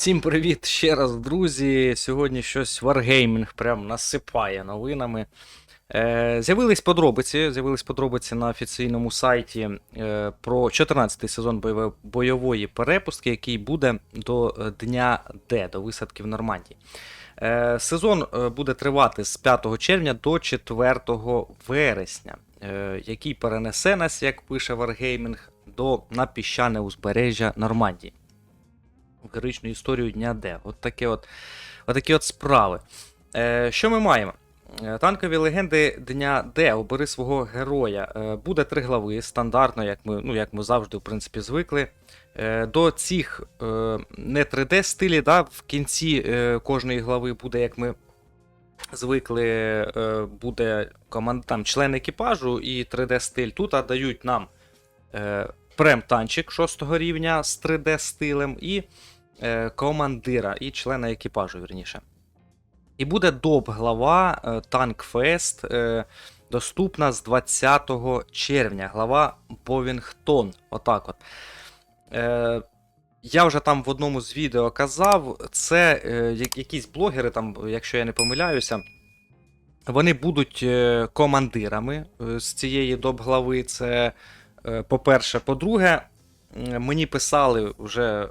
Всім привіт ще раз, друзі. Сьогодні щось Wargaming прям насипає новинами. Е, з'явились подробиці, з'явились подробиці на офіційному сайті е, про 14-й сезон бойової перепустки, який буде до е, дня Д, до висадки в Нормандії. Е, сезон е, буде тривати з 5 червня до 4 вересня, е, який перенесе нас, як пише Wargaming, до на піщане узбережжя Нормандії героїчну історію дня Д. От такі от, от, такі от справи. Е, що ми маємо? Е, Танкові легенди Дня Д. Обери свого героя. Е, буде три глави, стандартно, як ми, ну, як ми завжди, в принципі, звикли. Е, до цих е, не 3D стилі, да, в кінці е, кожної глави буде, як ми звикли, е, буде команд, там, член екіпажу і 3D стиль. Тут а, дають нам е, прем-танчик 6 рівня з 3D стилем і е, командира, і члена екіпажу, вірніше. І буде доп-глава е, Танк Фест, е, доступна з 20 червня. Глава Бовінгтон. Отак от. Е, я вже там в одному з відео казав, це е, якісь блогери, там, якщо я не помиляюся, вони будуть е, командирами е, з цієї доп-глави. Це, е, по-перше, по-друге, мені писали вже е,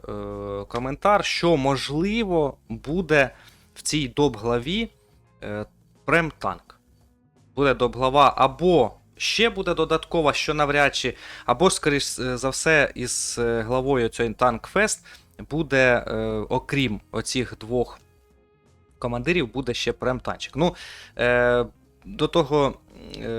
коментар, що можливо буде в цій доп-главі е, прем-танк. Буде доп-глава або ще буде додаткова, що навряд чи, або, скоріш за все, із е, главою цієї танк Фест буде, е, окрім оцих двох командирів, буде ще прем-танчик. Ну, е, до того е,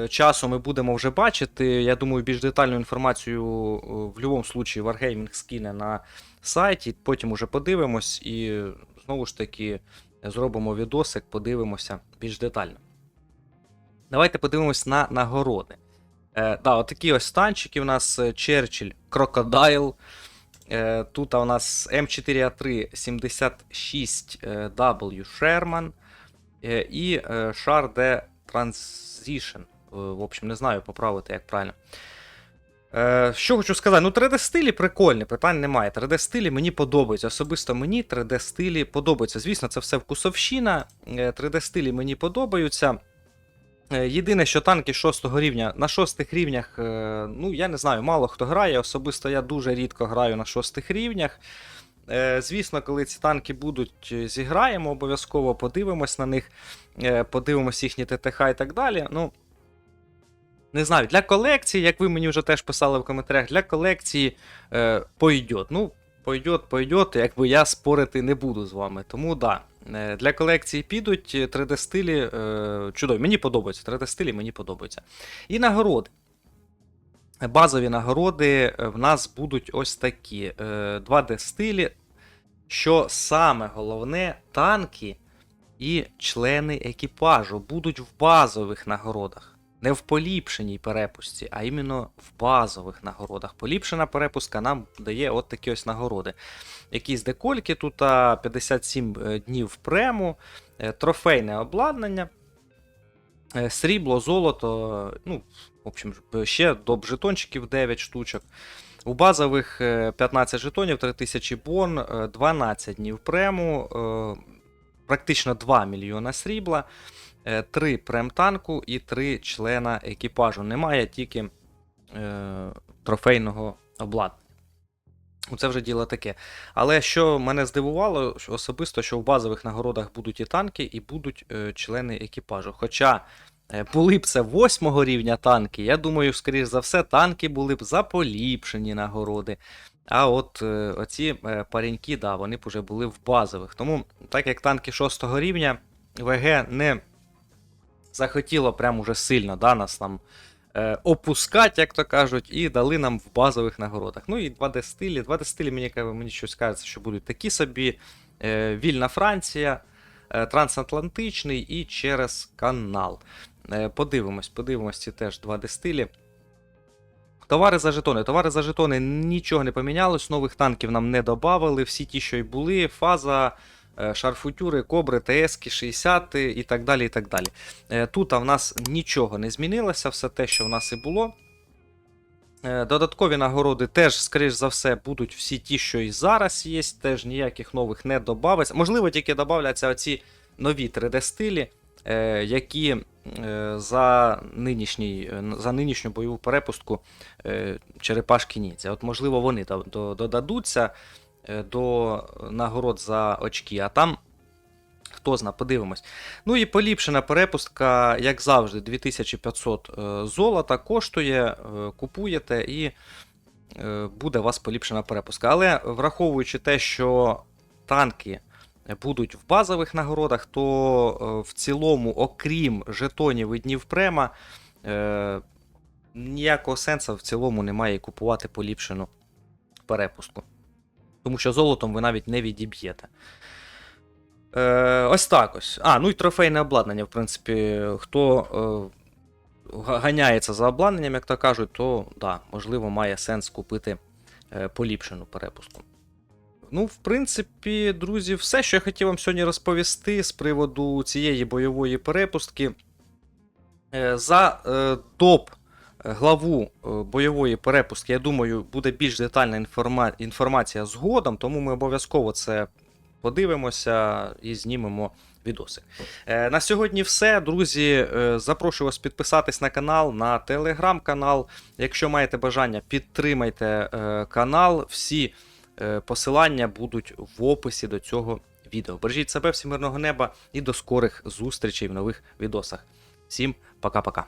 часу ми будемо вже бачити. Я думаю, більш детальну інформацію е, в будь-якому случаї Wargaming скине на сайті. Потім уже подивимось і знову ж таки зробимо відосик, подивимося більш детально. Давайте подивимось на нагороди. Е, да, отакі ось танчики у нас е, Черчилль Крокодайл. Е, тут у нас М4А3 76W Sherman е, і е, Шар де Transition. Е, В общем, не знаю поправити, як правильно. Е, що хочу сказати, ну 3D-стилі прикольні, питань немає. 3D-стилі мені подобаються. Особисто мені 3D-стилі подобаються. Звісно, це все вкусовщина. Е, 3D-стилі мені подобаються. Е, Єдине, що танки 6 рівня на 6 рівнях, е, ну я не знаю, мало хто грає. Особисто я дуже рідко граю на 6 рівнях. Е, Звісно, коли ці танки будуть, е, зіграємо, обов'язково подивимось на них, е, подивимось їхні ТТХ і так далі. Ну, не знаю, для колекції, як ви мені вже теж писали в коментарях, для колекції е, пойдет. Ну, пойдет, пойдет, якби я спорити не буду з вами. Тому да. е, Для колекції підуть 3D-стилі е, чудові. Мені подобаються. 3D-стилі мені подобаються. І нагороди. Базові нагороди е, в нас будуть ось такі: е, 2D-стилі. Що саме головне, танки і члени екіпажу будуть в базових нагородах. Не в поліпшеній перепустці, а іменно в базових нагородах. Поліпшена перепустка нам дає от такі ось нагороди. Якісь декольки, тут 57 е, днів прему, е, трофейне обладнання, е, срібло, золото, ну, в общем, ще доп жетончиків 9 штучок. У базових е, 15 жетонів, 3000 бон, е, 12 днів прему, практично 2 мільйона срібла, 3 прем-танку і 3 члена екіпажу. Немає тільки е, трофейного обладнання. Ну, Це вже діло таке. Але що мене здивувало, особисто, що в базових нагородах будуть і танки, і будуть е, члени екіпажу. Хоча е, були б це восьмого рівня танки, я думаю, скоріш за все, танки були б за поліпшені нагороди. А от е, оці е, пареньки, да, вони б вже були в базових. Тому, так як танки 6 рівня, ВГ не захотіло прям уже сильно да, нас там е, опускати, як то кажуть, і дали нам в базових нагородах. Ну і 2D стилі. 2D стилі мені, мені щось кажеться, що будуть такі собі. Е, Вільна Франція, е, трансатлантичний і через канал. Е, подивимось, подивимось ці теж 2D стилі. Товари за жетони. Товари за жетони нічого не помінялось, нових танків нам не додавали. Всі ті, що й були, фаза, шарфутюри, кобри, ТС 60 і так далі. і так далі. Е, Тут в нас нічого не змінилося, все те, що в нас і було. Е, Додаткові нагороди теж, скоріш за все, будуть всі ті, що і зараз є, теж ніяких нових не додавиться. Можливо, тільки додавляться оці нові 3D-стилі, е, які е, за, нинішній, е, за нинішню бойову перепустку е, черепашки ніндзя. От, можливо, вони до- до- додадуться е, до нагород за очки, а там. Хто зна, подивимось. Ну і поліпшена перепустка, як завжди, 2500 е, золота коштує, е, купуєте і е, буде у вас поліпшена перепустка. Але враховуючи те, що танки будуть в базових нагородах, то е, в цілому, окрім жетонів і днів према, е, ніякого сенсу в цілому немає купувати поліпшену перепустку. Тому що золотом ви навіть не відіб'єте. Е, ось так ось. А, ну і трофейне обладнання, в принципі, хто е, ганяється за обладнанням, як то кажуть, то да, можливо, має сенс купити е, поліпшену перепустку. Ну, в принципі, друзі, все, що я хотів вам сьогодні розповісти з приводу цієї бойової перепустки. Е, За е, доп главу е, бойової перепустки, я думаю, буде більш детальна інформа- інформація згодом, тому ми обов'язково це подивимося і знімемо відоси. Е, На сьогодні все, друзі. Е, Запрошую вас підписатись на канал, на телеграм-канал. Якщо маєте бажання, підтримайте канал. Всі посилання будуть в описі до цього відео. Бережіть себе, всім мирного неба і до скорих зустрічей в нових відосах. Всім пока-пока.